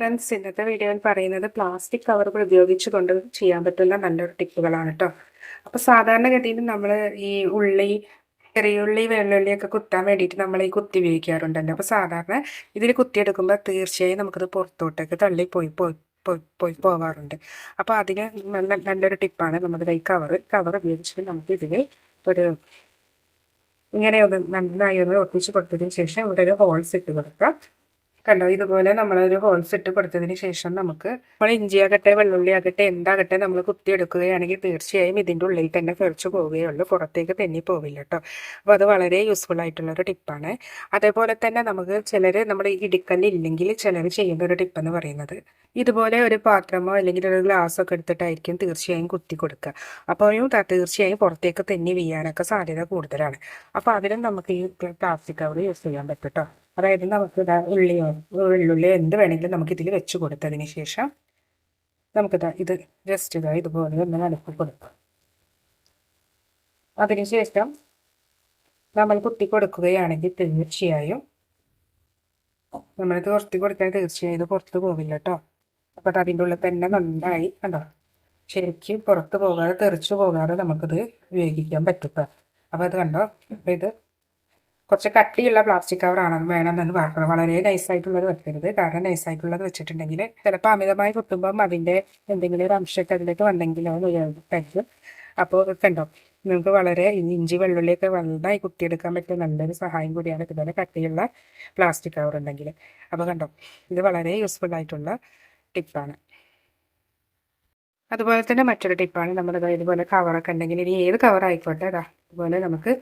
Friends ഇന്നത്തെ വീഡിയോയിൽ പറയുന്നത് പ്ലാസ്റ്റിക് കവറുകൾ ഉപയോഗിച്ചുകൊണ്ട് ചെയ്യാൻ പറ്റുന്ന നല്ലൊരു ടിപ്പുകളാണ് കേട്ടോ അപ്പോൾ സാധാരണഗതിയിൽ നമ്മൾ ഈ ഉള്ളി ചെറിയുള്ളി വെള്ളുള്ളിയൊക്കെ കുത്താൻ വേണ്ടിയിട്ട് നമ്മൾ ഈ കുത്തി ഉപയോഗിക്കാറുണ്ടല്ലോ അപ്പോൾ സാധാരണ ഇതിൽ കുത്തിയെടുക്കുമ്പോൾ തീർച്ചയായും നമുക്കത് പുറത്തോട്ടേക്ക് തള്ളി പോയി പോയി പോയി പോയി പോകാറുണ്ട്. അപ്പോൾ അതിന് നല്ല നല്ലൊരു ടിപ്പാണ് നമ്മുടെ ഈ കവർ കവർ ഉപയോഗിച്ചിട്ട് നമുക്ക് ഇതിൽ ഒരു ഇങ്ങനെ ഒന്ന് നന്നായി ഒന്ന് ഒട്ടിച്ച് കൊടുത്തതിന് ശേഷം ഇവിടെ ഒരു ഹോൾസ് ഇട്ട് കൊടുക്കാം. കണ്ടോ? ഇതുപോലെ നമ്മളൊരു ഹോൾസ് ഇട്ട് കൊടുത്തതിന് ശേഷം നമുക്ക് നമ്മൾ ഇഞ്ചി ആകട്ടെ വെള്ളുള്ളി ആകട്ടെ എന്താകട്ടെ നമ്മൾ കുത്തിയെടുക്കുകയാണെങ്കിൽ തീർച്ചയായും ഇതിന്റെ ഉള്ളിൽ തന്നെ തെറിച്ച് പോവുകയുള്ളൂ പുറത്തേക്ക് തെന്നി പോവില്ല കേട്ടോ. അപ്പോൾ അത് വളരെ യൂസ്ഫുൾ ആയിട്ടുള്ള ഒരു ടിപ്പാണ് അതേപോലെ തന്നെ നമുക്ക് ചിലർ നമ്മൾ ഇടിക്കല്ലില്ലെങ്കിൽ ചിലർ ചെയ്യുന്ന ഒരു ടിപ്പ് എന്ന് പറയുന്നത് ഇതുപോലെ ഒരു പാത്രമോ അല്ലെങ്കിൽ ഒരു ഗ്ലാസ്സോ ഒക്കെ എടുത്തിട്ടായിരിക്കും തീർച്ചയായും കുത്തി കൊടുക്കുക. അപ്പോൾ തീർച്ചയായും പുറത്തേക്ക് തെന്നി വീഴാനൊക്കെ സാധ്യത കൂടുതലാണ്. അപ്പോൾ അതിനും നമുക്ക് ഈ പ്ലാസ്റ്റിക് കവർ യൂസ് ചെയ്യാൻ പറ്റും കേട്ടോ. അതായത് നമുക്ക് ഉള്ളിയോ വെള്ളുള്ളിയോ എന്ത് വേണമെങ്കിലും നമുക്ക് ഇതിൽ വെച്ച് കൊടുത്തതിന് ശേഷം നമുക്കിതാ ഇത് ജസ്റ്റ് ഇതാ ഇതുപോലെ ഒന്ന് നനപ്പ് കൊടുക്കാം. അതിനുശേഷം നമ്മൾ കുത്തി കൊടുക്കുകയാണെങ്കിൽ തീർച്ചയായും നമ്മൾ ഇത് പുറത്ത് കൊടുക്കാൻ തീർച്ചയായും ഇത് പുറത്ത് പോവില്ല കേട്ടോ അപ്പോൾ അതിന്റെ ഉള്ളിൽ തന്നെ നന്നായി കണ്ടോ? ശരിക്കും പുറത്ത് പോകാതെ തെറിച്ചു പോകാതെ നമുക്കിത് ഉപയോഗിക്കാൻ പറ്റും അപ്പോൾ അത് കണ്ടോ? അപ്പോൾ ഇത് കുറച്ച് കട്ടിയുള്ള പ്ലാസ്റ്റിക് കവറാണ് വേണമെന്ന് പറഞ്ഞത് വളരെ നൈസായിട്ടുള്ളത് വെക്കരുത്. കാരണം നൈസായിട്ടുള്ളത് വെച്ചിട്ടുണ്ടെങ്കിൽ ചിലപ്പോൾ അമിതമായി കുത്തുമ്പം അതിന്റെ എന്തെങ്കിലും ഒരു അംശമൊക്കെ അതിലേക്ക് വന്നെങ്കിലോ കഴിക്കും അപ്പോൾ കണ്ടോ നിങ്ങൾക്ക് വളരെ ഇഞ്ചി വെള്ളുള്ളിയൊക്കെ നന്നായി കുത്തിയെടുക്കാൻ പറ്റിയ നല്ലൊരു സഹായം കൂടിയാണ് ഇതുപോലെ കട്ടിയുള്ള പ്ലാസ്റ്റിക് കവർ ഉണ്ടെങ്കിൽ. അപ്പോൾ കണ്ടോ ഇത് വളരെ യൂസ്ഫുൾ ആയിട്ടുള്ള ടിപ്പാണ് അതുപോലെ തന്നെ മറ്റൊരു ടിപ്പാണ് നമ്മുടെ ഇതുപോലെ കവറൊക്കെ ഉണ്ടെങ്കിൽ ഇനി ഏത് കവർ ആയിക്കോട്ടെ അതാ അതുപോലെ നമുക്ക്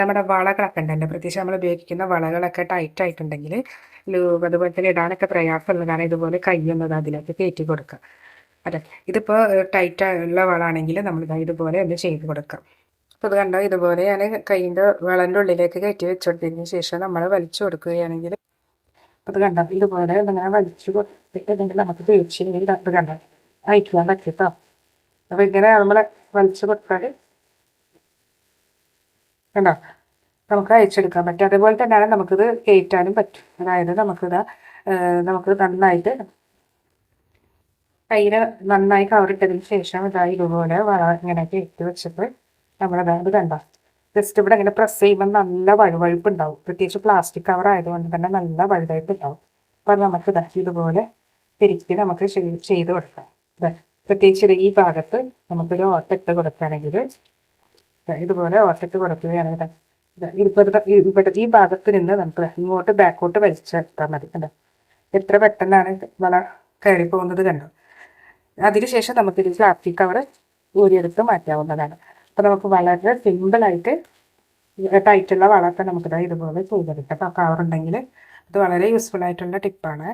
നമ്മുടെ വളകളൊക്കെ ഉണ്ടല്ലോ പ്രത്യേകിച്ച് നമ്മൾ ഉപയോഗിക്കുന്ന വളകളൊക്കെ ടൈറ്റ് ആയിട്ടുണ്ടെങ്കിൽ അതുപോലെ തന്നെ ഇടാനൊക്കെ പ്രയാസമുള്ളതാണ്. ഇതുപോലെ കയ്യൊന്നത് അതിലേക്ക് കയറ്റി കൊടുക്കുക. അതെ. ഇതിപ്പോൾ ടൈറ്റ് ആയുള്ള വളാണെങ്കിൽ നമ്മൾ ഇതാ ഇതുപോലെ ഒന്ന് ചെയ്ത് കൊടുക്കാം അപ്പോൾ ഇത് കണ്ടോ? ഇതുപോലെ ഞാൻ കൈയിന്റെ വളന്റെ ഉള്ളിലേക്ക് കയറ്റി വെച്ചുകൊടുത്തതിന് ശേഷം നമ്മൾ വലിച്ചു കൊടുക്കുകയാണെങ്കിൽ അത് കണ്ടോ? ഇതുപോലെ ഇങ്ങനെ വലിച്ചു കൊടുത്തിട്ടുണ്ടെങ്കിൽ നമുക്ക് തീർച്ചയായും ഇത് കണ്ടോ? അയക്കാൻ പറ്റിട്ടോ? അപ്പോൾ ഇങ്ങനെ നമ്മൾ വലിച്ചു കൊടുത്താൽ കണ്ടോ? നമുക്ക് അയച്ചെടുക്കാൻ പറ്റും. അതേപോലെ തന്നെയാണ് നമുക്കിത് കയറ്റാനും പറ്റും. അതായത് നമുക്കിത് നമുക്ക് നന്നായിട്ട് കയ്യിൽ നന്നായി കവറിട്ടതിന് ശേഷം ഇതാ ഇതുപോലെ വള ഇങ്ങനെ കയറ്റി വെച്ചിട്ട് നമ്മളതായത് കണ്ടോ. ജസ്റ്റ് ഇവിടെ ഇങ്ങനെ പ്രസ് ചെയ്യുമ്പോൾ നല്ല വഴുവഴുപ്പ് ഉണ്ടാവും പ്രത്യേകിച്ച് പ്ലാസ്റ്റിക് കവർ ആയതുകൊണ്ട് തന്നെ നല്ല വഴുതായിട്ട് ഉണ്ടാവും അപ്പം നമുക്ക് ഇതാ ഇതുപോലെ തിരിച്ച് നമുക്ക് ചെയ്- ചെയ്ത് കൊടുക്കാം. പ്രത്യേകിച്ച് ഈ ഭാഗത്ത് നമുക്കൊരു ഓട്ടിട്ട് കൊടുക്കുകയാണെങ്കിൽ ഇതുപോലെ ഓട്ടിട്ട് കൊടുക്കുകയാണെങ്കിൽ ഈ- ഇവിടെ ഈ ഭാഗത്ത് നിന്ന് നമുക്ക് ഇങ്ങോട്ട് ബാക്കോട്ട് വലിച്ചെടുത്താൽ മതി കണ്ടോ? എത്ര പെട്ടെന്നാണ് വള കയറി പോകുന്നത് കണ്ടോ? അതിനുശേഷം നമുക്ക് ഇത് പ്ലാസ്റ്റിക് കവർ ഊരിയെടുത്ത് മാറ്റാവുന്നതാണ്. അപ്പോൾ നമുക്ക് വളരെ സിമ്പിളായിട്ട് ടൈറ്റുള്ള വളമൊക്കെ നമുക്ക് ഇതുപോലെ ചെയ്തെടുക്കാം. കവർ ഉണ്ടെങ്കിൽ അത് വളരെ യൂസ്ഫുൾ ആയിട്ടുള്ള ടിപ്പാണ്